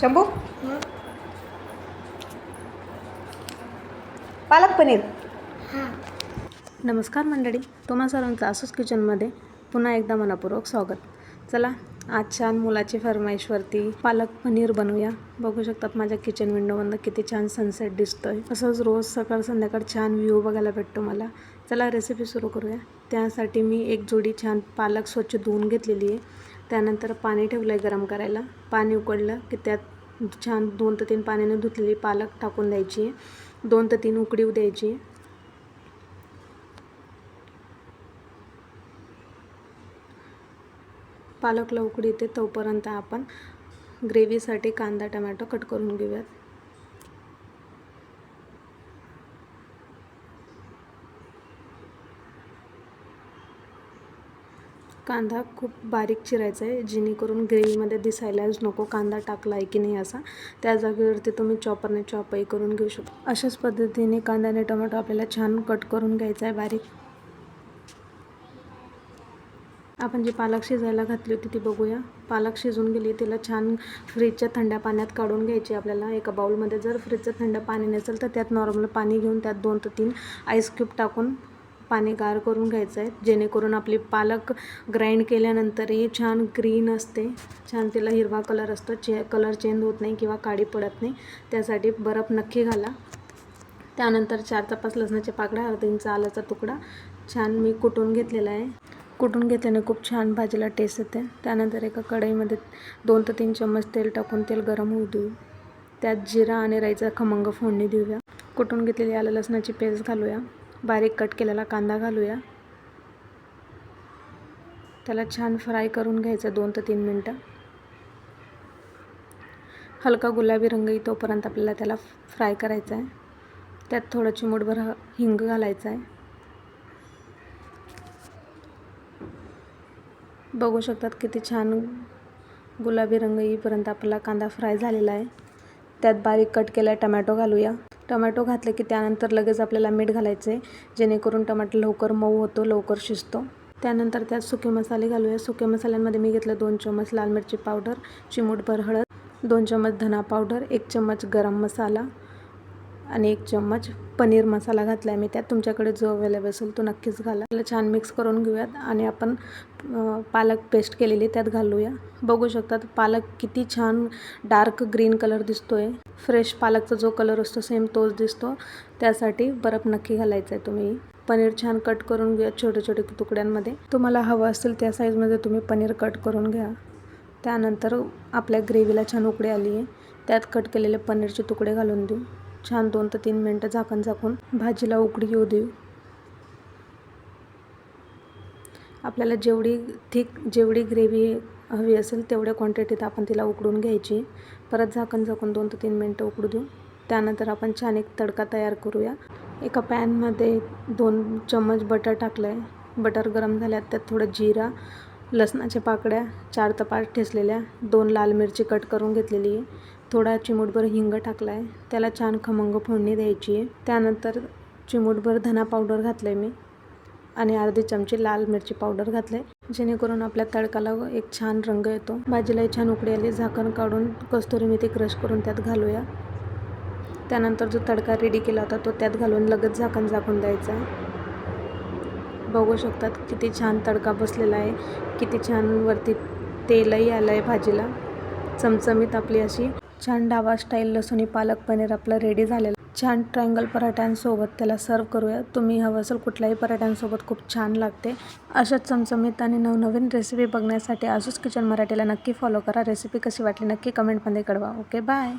शंभू? पालक पनीर. नमस्कार मंडळी तुम्हा सर्वांचं आसूस किचनमध्ये पुन्हा एकदा मनापूर्वक स्वागत. चला आज छान मुलाची फरमाईशवरती पालक पनीर बनवूया. बघू शकतात माझ्या किचन विंडोमधनं किती छान सनसेट दिसतोय. असंच रोज सकाळ संध्याकाळ छान व्ह्यू बघायला भेटतो मला. चला रेसिपी सुरू करूया. त्यासाठी मी एक जोडी छान पालक स्वच्छ धुवून घेतलेली आहे. त्यानंतर पाणी ठेवलं आहे गरम करायला. पाणी उकडलं की त्यात छान दोन ते तीन पाण्याने धुतलेली पालक टाकून द्यायची. आहे दोन ते तीन उकडीव द्यायची. पालकला उकडी येते तोपर्यंत आपण ग्रेव्हीसाठी कांदा टमॅटो कट करून घेऊयात. कांदा खूप बारीक चिरायचा आहे जेणेकरून ग्रेव्हीमध्ये दिसायलाच नको कांदा टाकला आहे की नाही असा. त्या जागेवरती तुम्ही चॉपरने चॉपही करून घेऊ शकता. अशाच पद्धतीने कांदा आणि टोमॅटो आपल्याला छान कट करून घ्यायचा आहे बारीक. आपण जी पालक शिजायला घातली होती ती बघूया. पालक शिजून गेली तिला छान फ्रीजच्या थंड्या पाण्यात काढून घ्यायची आपल्याला. एका बाउलमध्ये जर फ्रीजचं थंड पाणी नसेल तर त्यात नॉर्मल पाणी घेऊन त्यात दोन ते तीन आईस क्यूब टाकून पाणी गार करून घ्यायचं आहे जेणेकरून आपली पालक ग्राइंड केल्यानंतरही छान ग्रीन असते. छान तिला हिरवा कलर असतो चे कलर चेंज होत नाही किंवा काळी पडत नाही. त्यासाठी बर्फ नक्की घाला. त्यानंतर चार ते लसणाच्या पाकड्या अर्धा इंच आल्याचा तुकडा. छान मी कुटून घेतलेला आहे. कुटून घेतल्याने खूप छान भाजीला टेस्ट येते. त्यानंतर एका कढईमध्ये दोन ते तीन चम्मच तेल टाकून तेल गरम होऊ देऊ. त्यात जिरा आणि राईचा खमंग फोडणी देऊया. कुटून घेतलेली आलं लसणाची पेस्ट घालूया. बारीक कट केलेला कांदा घालूया. त्याला छान फ्राय करून घ्यायचं दोन ते तीन मिनटं. हलका गुलाबी रंग येतोपर्यंत आपल्याला त्याला फ्राय करायचा आहे. त्यात थोडं चिमूटभर हिंग घालायचं आहे. बघू शकतात किती छान गुलाबी रंग येईपर्यंत आपला कांदा फ्राय झालेला आहे. त्यात बारीक कट केला टमॅटो घालूया. टमॅटो घातलं की त्यानंतर लगेच आपल्याला मीठ घालायचं आहे जेणेकरून टमाटर लवकर मऊ होतो लवकर शिजतो. त्यानंतर त्यात सुके मसाले घालूया. सुके मसाल्यांमध्ये मी घेतलं दोन चम्मच लाल मिरची पावडर चिमूटभर हळद दोन चम्मच धना पावडर एक चम्मच गरम मसाला आणि एक चम्मच पनीर मसाला घातला आहे मी. त्यात तुमच्याकडे जो अवेलेबल असेल तो नक्कीच घाला. त्याला छान मिक्स करून घेऊयात. आणि आपण पालक पेस्ट केलेली त्यात घालूया. बघू शकतात पालक किती छान डार्क ग्रीन कलर दिसतो आहे फ्रेश पालकचा जो कलर असतो सेम तोच दिसतो. त्यासाठी बर्फ नक्की घालायचा आहे तुम्ही. पनीर छान कट करून घ्या छोटे छोटे तुकड्यांमध्ये. तुम्हाला हवं असेल त्या साईजमध्ये तुम्ही पनीर कट करून घ्या. त्यानंतर आपल्या ग्रेव्हीला छान उकडी आली आहे त्यात कट केलेले पनीरचे तुकडे घालून देऊ. छान दोन ते तीन मिनटं झाकण झाकून भाजीला उकडी येऊ देऊ. आपल्याला जेवढी थिक जेवढी ग्रेव्ही हवी असेल तेवढ्या क्वांटिटीत आपण तिला उकडून घ्यायची. परत झाकण झाकून दोन ते तीन मिनटं उकडू देऊ. त्यानंतर आपण छान एक तडका तयार करूया. एका पॅनमध्ये दोन चम्मच बटर टाकलं आहे बटर गरम झाल्यात त्यात थोडं जिरा लसणाच्या पाकड्या चार ते पाच ठेचलेल्या दोन लाल मिरची कट करून घेतलेली. आहे थोडा चिमूटभर हिंग टाकला आहे त्याला छान खमंग फोडणी द्यायची आहे. त्यानंतर चिमूटभर धना पावडर घातलं आहे मी आणि अर्धी चमची लाल मिरची पावडर घातले जेणेकरून आपल्या तडकाला एक छान रंग येतो. भाजीलाही छान उकडी आली झाकण काढून कस्तुरी मेथी क्रश करून त्यात घालूया. त्यानंतर जो तडका रेडी केला होता तो त्यात घालून लगेच झाकण झाकून द्यायचा बघू शकतात किती छान तडका बसलेला आहे. किती छान वरती तेलही आलं आहे भाजीला. चमचमीत आपली अशी छान डावा स्टाईल लसूणी पालक पनीर आपलं रेडी झालेलं. छान ट्रँगल पराठ्यांसोबत त्याला सर्व करूया. तुम्ही हवं असेल कुठल्याही पराठ्यांसोबत खूप छान लागते. अशाच चमचमीत आणि नवनवीन रेसिपी बघण्यासाठी आजूच किचन मराठीला नक्की फॉलो करा. रेसिपी कशी वाटली नक्की कमेंटमध्ये कळवा. Okay bye